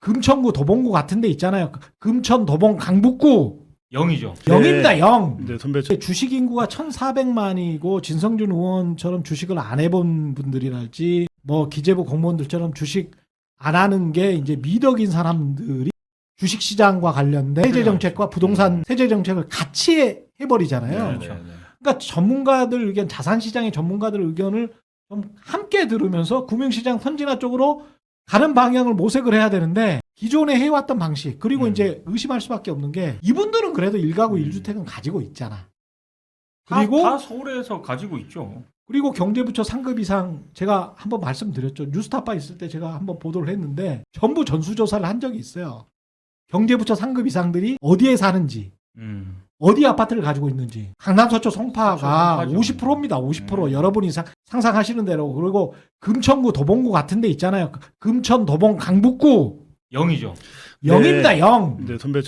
금천구 도봉구 같은 데 있잖아요. 금천 도봉 강북구 영이죠. 영입니다. 영. 네, 선배 저- 주식 인구가 1,400만이고 진성준 의원처럼 주식을 안 해본 분들이랄지 뭐 기재부 공무원들처럼 주식 안 하는 게 이제 미덕인 사람들이 주식 시장과 관련된 세제 정책과 부동산 세제 정책을 같이 해- 해버리잖아요. 네, 네, 네. 그러니까 전문가들 의견, 자산 시장의 전문가들 의견을 좀 함께 들으면서 금융시장 선진화 쪽으로 가는 방향을 모색을 해야 되는데 기존에 해왔던 방식 그리고 음. 이제 의심할 수밖에 없는 게 이분들은 그래도 일가구 음. 일주택은 가지고 있잖아. 그리고 그리고 다, 서울에서 가지고 있죠. 그리고 경제부처 상급 이상 제가 한번 말씀드렸죠. 뉴스타파 있을 때 제가 한번 보도를 했는데 전부 전수조사를 한 적이 있어요. 경제부처 상급 이상들이 어디에 사는지 음. 어디 아파트를 가지고 있는지 강남 서초 송파가 그렇죠, 송파죠. 50%입니다. 50% 음. 여러분이 상, 상상하시는 대로 그리고 금천구 도봉구 같은 데 있잖아요. 금천 도봉 강북구 영이죠. 영입니다. 영. 네, 선배